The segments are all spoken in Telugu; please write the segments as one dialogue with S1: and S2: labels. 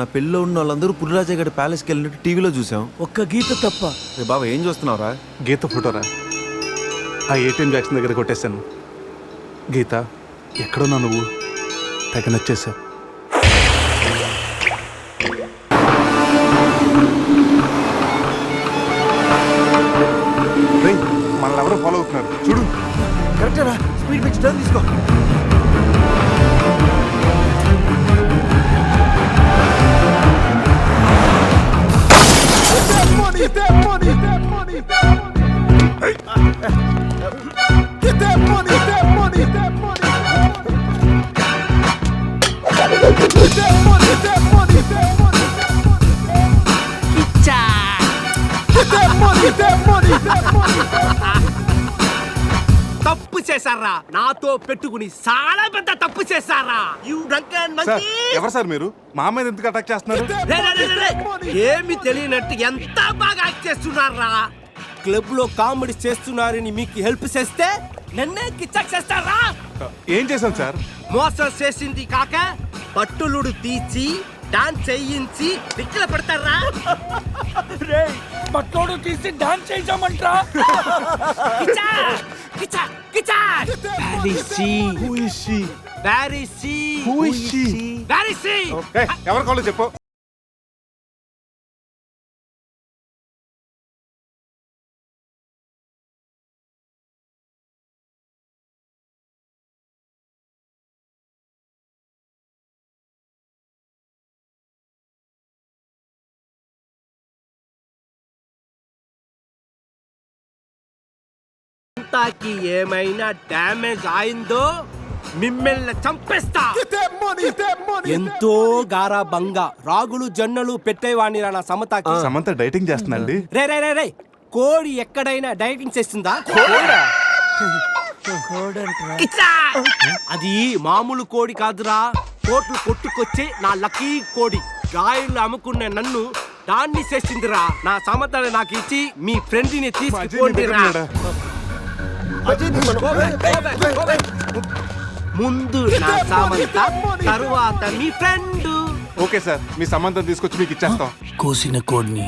S1: నా పెళ్ళిలో ఉన్న వాళ్ళందరూ పురిరాజా గడి ప్యాలెస్కి వెళ్ళినట్టు టీవీలో చూసాం
S2: ఒక్క గీత తప్ప.
S1: రే బాబా ఏం చూస్తున్నావురా?
S3: గీత ఫోటోరా ఆ ఏటీఎం వ్యాక్సిన్ దగ్గర కొట్టేశాను. గీత ఎక్కడున్నా నువ్వు? తెగ నచ్చేసావు మనల్ని ఎవరో ఫాలో అవుతున్నారు. చూడు.
S1: కరెక్టరా స్పీడ్ పెంచి టర్న్ తీసుకో.
S2: తప్పు చేశారా? నాతో పెట్టుకుని చాలా పెద్ద తప్పు చేశారా? యు డ్రంకన్
S3: సార్
S2: మంకీ
S3: ఎవరు సార్ మీరు? మా మీద ఎందుకు అటాక్ చేస్తున్నారు?
S2: రే, రే, రే, రే, రే. ఏమి తెలియనట్టు ఎంత బాగా యాక్ట్ చేస్తున్నారా? క్లబ్లో కామెడీ చేస్తున్నారని మీకు హెల్ప్ చేస్తే నన్నే కిచ్చక్ చేస్తారా?
S3: ఏం చేశాను సార్?
S2: మోసం చేసింది కాక పట్టులుడు తీసి డాన్స్ చేయించి దిక్కుల పెడతారా?
S4: రే పట్టోడు తీసి dance చేసామంట్రా
S2: Kiccha Kiccha Kiccha.
S3: Who is she?
S2: బ్యారిసి
S3: ఏయ్, ఎవరు కావాలో చెప్పు.
S2: అంతాకి ఏమైనా డ్యామేజ్ అయిందో మిమ్మల్ని చంపేస్తా. ఎంతో గారాబంగా రాగులు జొన్నలు పెట్టేవాణి నా సమతాకి.
S3: సమంత డైటింగ్ చేస్తుందండి.
S2: రే రే రే రే కోడి ఎక్కడైనా డైటింగ్ చేస్తుందా! అది మామూలు కోడి కాదురా. కోట్లు కొట్టుకొచ్చే నా లక్కీ కోడి. గాయలు అమ్ముకునే నన్ను దాన్ని చేసిందిరా. నా సమతని నాకు ఇచ్చి మీ
S3: ఫ్రెండ్ని ఉన్నాడా?
S2: ముందు నా సామంత తరువాత మీ ఫ్రెండ్.
S3: ఓకే సార్ మీ సంబంధం తీసుకొచ్చి మీకు ఇచ్చేస్తాం.
S4: కోసిన కోడిని.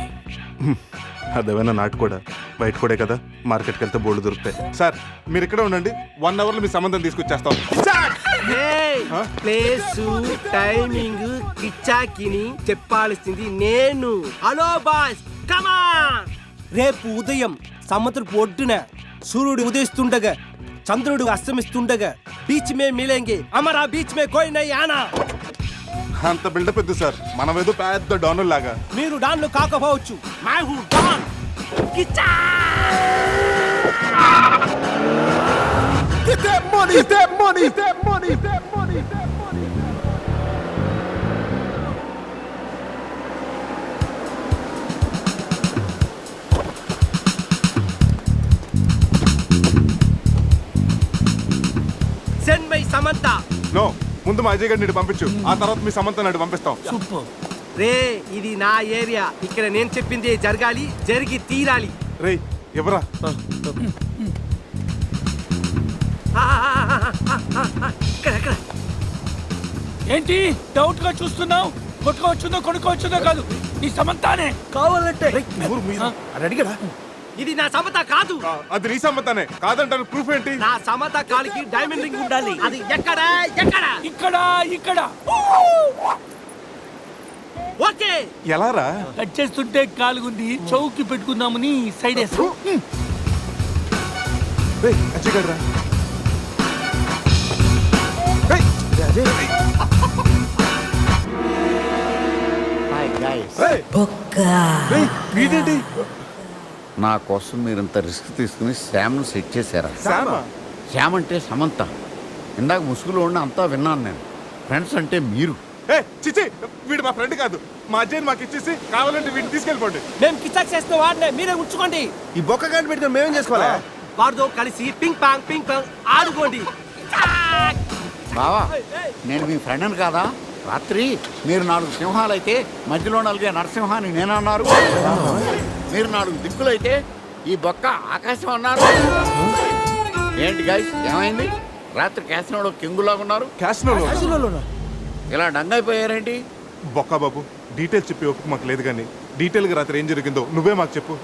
S3: అదేమైనా నాటు కూడా? బయట కూడా కదా మార్కెట్కి వెళ్తే బోర్డు దొరుకుతాయి. సార్ మీరు ఇక్కడే ఉండండి వన్ అవర్లో మీ సంబంధం తీసుకొచ్చేస్తాం.
S2: ప్లేస్ టైమింగ్ కిచ్చాకిని చెప్పాల్సింది నేను. హలో బాస్ కమా రేపు ఉదయం సముద్రపు ఒడ్డున సూర్యుడు ఉదయిస్తుండగా చంద్రుడు అస్తమిస్తుండగా బీచ్ మే మిలేంగే అమరా బీచ్ మే కోయి నై ఆనా
S3: అంత బిల్డప్ ఎద్దు సార్. మనం ఏదో పెద్ద డౌన్ లాగా.
S2: మీరు డాన్లు కాకపోవచ్చు. My who don Kiccha send my Samantha.
S3: No ముందు మా అజయ్ గారిని పంపించు. ఆ తర్వాత మీ సమంతం అటు పంపిస్తాం.
S4: సూపర్.
S2: రే ఇది నా ఏరియా. ఇక్కడ నేను చెప్పింది జరగాలి జరిగి తీరాలి.
S3: రేయ్ ఎవరా?
S4: ఏంటి? డౌట్గా చూస్తున్నావు? కొట్టుకోవచ్చుందో కొనుక్కోవచ్చుందో కాదు. నీ సమంతానే.
S2: కావాలంటే.
S1: అడిగడా
S2: ఇది నా సమత కాదు.
S3: అది నీ సమ్మతానే కాదంటాను ప్రూఫ్ ఏంటి?
S2: నా సమత కాలికి డైమండ్ రింగ్ ఉండాలి. అది ఎక్కడ? ఎక్కడ?
S4: ఇక్కడ ఇక్కడ.
S2: ఓకే.
S3: ఎలా రా
S4: కట్ చేస్తుంటే కాలుగుంది. చౌకి పెట్టుకుందామని సైడ్ వేస్తా
S3: రేయ్ అజయ్ గారు రా రేయ్, రేయ్, వీడేంటి
S5: నా కోసం మీరు ఇంత రిస్క్ తీసుకుని శ్యామ్ను సెట్ చేశారా?
S3: శ్యామా?
S5: శ్యామ్ అంటే సమంత. ఇందాక ముసుగులో ఉండి అంతా విన్నాను నేను. ఫ్రెండ్స్ అంటే మీరు.
S3: ఏ చిచి వీడు మా ఫ్రెండ్ కాదు. మా అజయ్ మాకు ఇచ్చేసి కావాలంటే వీడిని తీసుకెళ్ళిపోండి.
S2: మేము కిచక్ చేస్తే వాడినే మీరే ఉంచుకోండి.
S1: ఈ బొక్క గంట పెట్టుకుని మేమేం చేసుకోవాలా?
S2: వారితో కలిసి పింగ్ పాంగ్ పింగ్ పాంగ్ ఆడుకోండి.
S5: బావా నేను మీ ఫ్రెండ్ని కాదా? రాత్రి మీరు నాలుగు సింహాలైతే మధ్యలో నలిగే నరసింహాన్ని నేనన్నారు. మీరు నాలుగు దిక్కులైతే ఈ బొక్క ఆకాశం అన్నారు. ఏంటి గైస్ ఏమైంది? రాత్రి క్యాసినోలో కింగులాగా ఉన్నారు.
S3: క్యాష్నోలో
S5: ఇలా డంగ్ అయిపోయారేంటి
S3: బొక్క బాబు డీటెయిల్స్ చెప్పి ఓపిక మాకు లేదు కానీ డీటెయిల్గా రాత్రి ఏం జరిగిందో నువ్వే మాకు చెప్పు.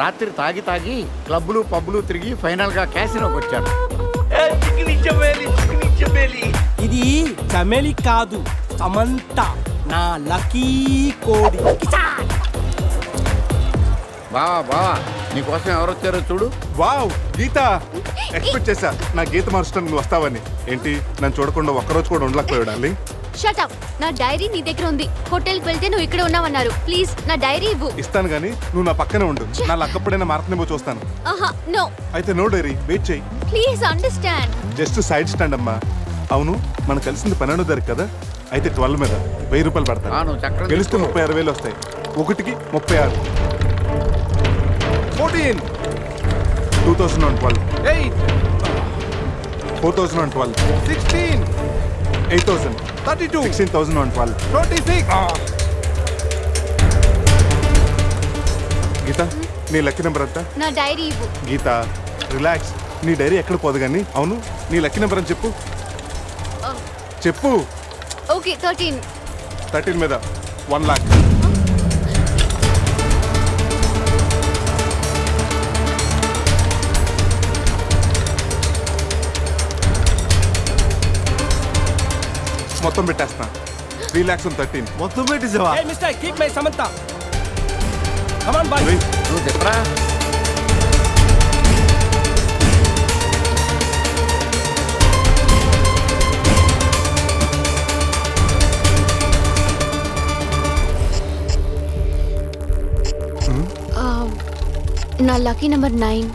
S5: రాత్రి తాగి తాగి క్లబ్లు పబ్లు తిరిగి ఫైనల్గా క్యాసినోకి వచ్చాడు
S2: ఇది చమేలి కాదు. సమంత నా లకీ కోడి.
S5: బావా బావా నీకోసం ఎవరు వచ్చారో చూడు.
S3: వావ్ గీత. ఎక్స్పెక్ట్ చేశా. నా గీత మార్చడానికి నువ్వు వస్తావని. ఏంటి? నన్ను చూడకుండా ఒక్కరోజు కూడా ఉండలేకపోయాడు డార్లింగ్.
S6: షట్ అప్ నా డైరీ నీ దగ్గర ఉంది. హోటల్కి వెళ్తే నువ్వు ఇక్కడ ఉన్నావన్నారు. ప్లీజ్ నా డైరీ ఇవ్వు.
S3: ఇస్తాను కానీ నువ్వు నా పక్కనే ఉండు. నా లక్కప్పుడైనా మారుతుందేమో చూస్తాను.
S6: ఆహా నో
S3: అయితే నో డైరీ వెయిట్ చేయి.
S6: Please understand
S3: just side stand అమ్మా. అవును మనం కలిసింది పన్నెండో తారీఖు కదా? అయితే ట్వెల్వ్ మీద వెయ్యి రూపాయలు పడతాను గెలిస్తే. ముప్పై ఆరు వేలు వస్తాయి. ఒకటికి ముప్పై ఆరు. Fourteen. Two thousand and twelve. Eight. Four thousand and twelve. Sixteen. Eight thousand. Thirty two. Sixteen thousand and twelve. Twenty six. Geetha నీ లక్కీ నెంబర్ ఎంత?
S6: నా డైరీ
S3: గీత రిలాక్స్. నీ డైరీ ఎక్కడ పోదు కానీ? అవును నీ లక్కీ నెంబర్ అని చెప్పు. చెప్పు.
S6: Okay thirteen.
S3: థర్టీన్ మీద వన్ లాక్. మొత్తం పెట్టేస్తున్నా. Three lakhs thirteen.
S1: మొత్తం పెట్టేసావా?
S2: Mister keep my Samantha come on boy
S5: నువ్వు చెప్పరా?
S6: నా లక్కీ నెంబర్ నైన్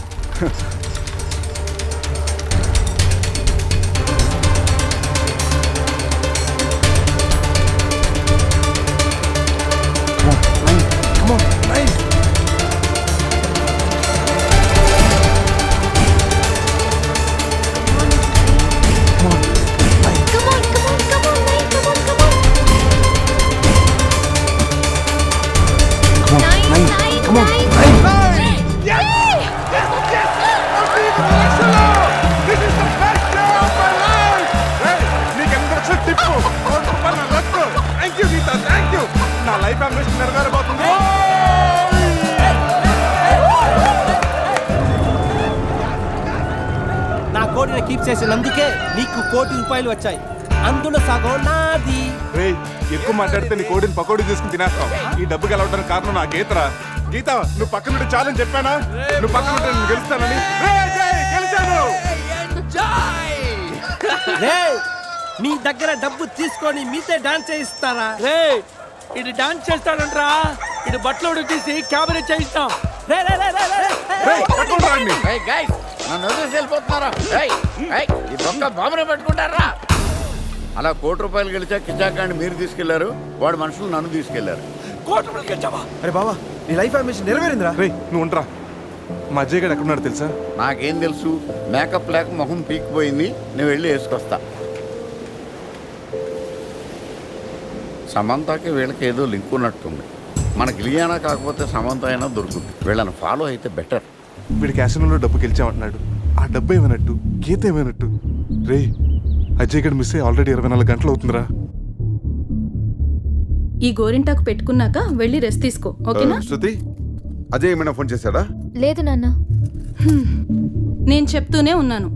S2: కీప్ చేసినందుకే నీకు కోటి రూపాయలు వచ్చాయి. అందులో సగం నాది.
S3: ఎక్కువ మాట్లాడితే నీ కోడిని పకోడీ తీసుకుని తినేస్తాం ఈ డబ్బు గెలవడానికి కారణం నా గీతరా. గీత నువ్వు పక్కన నుండి చాలని చెప్పానా? నువ్వు పక్కన ఉంటే నేను గెలుస్తానని జై, గెలిచాను.
S2: మీ దగ్గర డబ్బు తీసుకొని మీతే డాన్స్ చేయిస్తారా?
S4: రే ఇది డాన్స్ చేస్తాడంట్రా. ఇది బట్టలు ఉడికేసి క్యాబరే చేయిస్తాం.
S2: రే రే రే రే, రే,
S3: రాండి.
S5: నన్ను వదిలేసి వెళ్ళిపోతున్నారా? ఏయ్ ఏయ్ ఈ బొక్క బాంబునే పెట్టుకుంటారా? అలా కోటి రూపాయలు గెలిచా కిచాకాండి మీరు తీసుకెళ్ళారు వాడు మనుషులు నన్ను తీసుకెళ్ళారు.
S4: కోటి రూపాయలు గెలిచావా?
S1: అరే బావా నీ లైఫ్ అంబిషన్ నెరవేరిందిరా.
S3: రే నువ్వు ఉండరా. మా అజయ్ గడు ఎక్కడున్నాడు తెలుసా?
S5: నాకేం తెలుసు మేకప్ లేక మొహం పీకిపోయింది నేను వెళ్ళి వేసుకొస్తా. సమంతకి వీళ్ళకి ఏదో లింక్ ఉన్నట్టుంది. మనకి ఇలియానా కాకపోతే సమంత అయినా దొరుకుతుంది. వీళ్ళని ఫాలో అయితే బెటర్
S3: వీడి క్యాసినోలో డబ్బు గెలిచామంటున్నాడు. ఆ డబ్బు ఏమైనట్టు గీత ఏమైనట్టు రే అజయ్ గడు మిస్ అయ్యి ఆల్రెడీ ఇరవై నాలుగు గంటలు అవుతుందిరా.
S7: ఈ గోరింటాకు పెట్టుకున్నాక వెళ్ళి రెస్ట్ తీసుకో ఓకేనా?
S8: శృతి అజయ్ ఏమైనా ఫోన్ చేశాడా?
S6: లేదు నాన్న.
S7: నేను చెప్తూనే ఉన్నాను.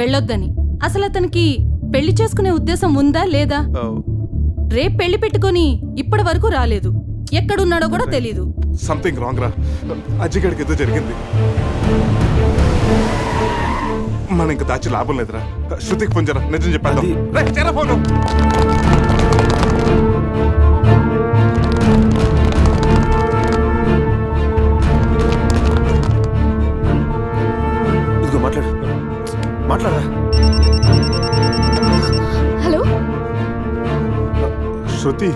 S7: వెళ్ళొద్దని. అసలు అతనికి పెళ్ళి చేసుకునే ఉద్దేశం ఉందా లేదా? రేపు పెళ్ళి పెట్టుకొని ఇప్పటి వరకు రాలేదు. ఎక్కడున్నాడో కూడా తెలీదు.
S3: సంథింగ్ రాంగ్ రా. అజయ్ గడికి ఏదో జరిగింది. మనం ఇంకా దాచి లాభం లేదురా. శృతికి పొంజరా నిజం రే, చేరా ఫోను
S1: ఇదిగో మాట్లాడు. మాట్లాడరా?
S6: హలో?
S3: శృతి.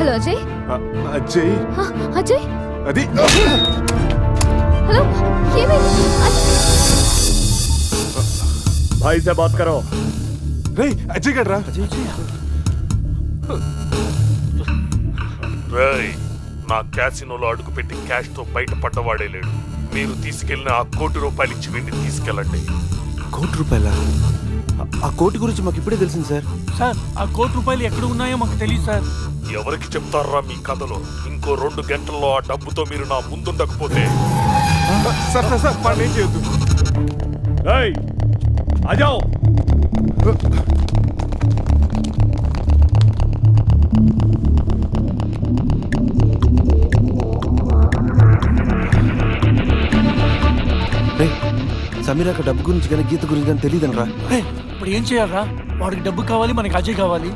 S6: హలో అజయ్?
S3: అ- అజయ్?
S6: హ, అజయ్?
S3: అది.
S6: హలో ఏమైంది?
S8: భాయ్ సే బాత్ కరో.
S3: రే. అజయ్ గడ్రా
S9: రేయ్ నా క్యాసినోలో అడుగుపెట్టి క్యాష్తో బయటపడ్డవాడే లేడు. మీరు తీసుకెళ్ళిన ఆ కోటి రూపాయలు ఇచ్చి వీడిని తీసుకెళ్ళండి.
S1: కోటి రూపాయల? ఆ కోటి గురించి మాకు ఇప్పుడే తెలిసింది సార్.
S4: సార్ ఆ కోటి రూపాయలు ఎక్కడ ఉన్నాయో మాకు తెలియదు సార్.
S9: ఎవరికి చెప్తారా మీ కథలో? ఇంకో రెండు గంటల్లో ఆ డబ్బుతో మీరు నా ముందుండకపోతే.
S8: సార్ సార్ సార్ వాడిని ఏం చేయొద్దు.
S10: ఏయ్ అజావ్!
S1: సమీరాక డబ్బు గురించి కానీ గీత గురించి కానీ తెలియదనరా?
S4: రే, ఇప్పుడు ఏం చేయాలరా? వాడికి డబ్బు కావాలి మనకి అజయ్ కావాలి.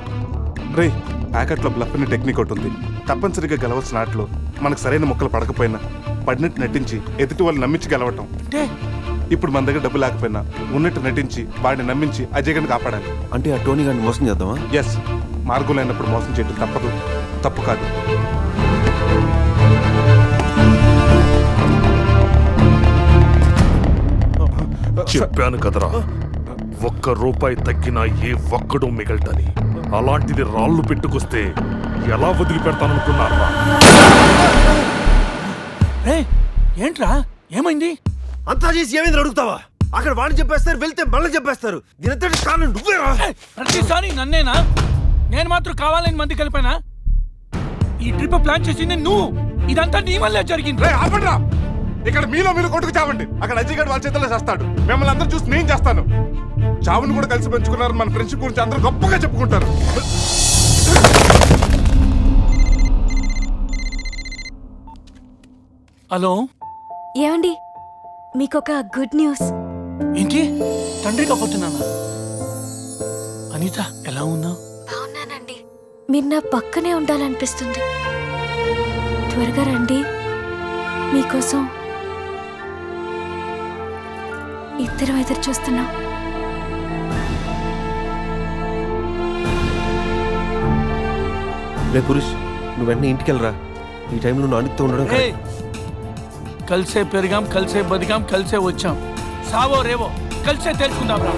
S3: రే ప్యాకెట్లో బ్లఫ్ అనే టెక్నిక్ ఒకటి ఉంది. తప్పనిసరిగా గెలవాల్సిన ఆటలో మనకు సరైన మొక్కలు పడకపోయినా పడినట్టు నటించి ఎదుటి వాళ్ళు నమ్మించి గెలవటం.
S4: అంటే
S3: ఇప్పుడు మన దగ్గర డబ్బు లేకపోయినా ఉన్నట్టు నటించి వాడిని నమ్మించి అజయ్ గారిని కాపాడాలి.
S1: అంటే ఆ టోనీ గారిని మోసం చేద్దామా?
S3: ఎస్ మార్గం లేనప్పుడు మోసం చేయడం తప్పదు. తప్పు కాదు.
S9: చెప్పాను కదరా. ఒక్క రూపాయి తగ్గినా ఏ ఒక్కడు మిగలటని. అలాంటిది రాళ్ళు పెట్టుకొస్తే ఎలా వదిలిపెడతాననుకున్నారా?
S4: రే ఏంట్రా? ఏమైంది?
S1: అంతా చేసి ఏమైంది అడుగుతావా? అక్కడ వాడిని చెప్పేస్తారు వెళ్తే మళ్ళీ చెప్పేస్తారు. దీని కారణం నువ్వేరా?
S4: ప్రతిసారి నన్నేనా? నేను మాత్రం కావాలని మంది కలిపానా? ఈ ట్రిప్ ప్లాన్ చేసింది నువ్వు. ఇదంతా నీ వల్లే జరిగింది.
S3: రే ఆపండ్రా! ఇక్కడ మీలో మీరు కొట్టుకు చావండి. అక్కడ అజయ్ వాళ్ళ చేతిలో చేస్తాడు. మిమ్మల్ని అందరూ చూసి నేను చేస్తాను. చావుని కూడా కలిసి పెంచుకున్నారు మన ఫ్రెండ్షిప్ గురించి అందరూ గొప్పగా చెప్పుకుంటారు.
S4: హలో?
S6: ఏమండి? మీకొక గుడ్ న్యూస్.
S4: ఏంటి? తండ్రి కాబోతున్నానా అనిత ఎలా ఉన్నావు?
S6: బాగున్నానండి. మీరు నా పక్కనే ఉండాలనిపిస్తుంది. త్వరగా రండి. మీకోసం ఇద్దరం ఎదురు చూస్తున్నాం.
S1: రే పురుష్ నువ్వు వెంటనే ఇంటికి వెళ్ళరా ఈ టైంలో నువ్వు అనితో ఉండడం.
S4: కలిసే పెరిగాం కలిసే బతికాం కలిసే వచ్చాం. సావో రేవో కలిసే తెలుసుకుందాం రా.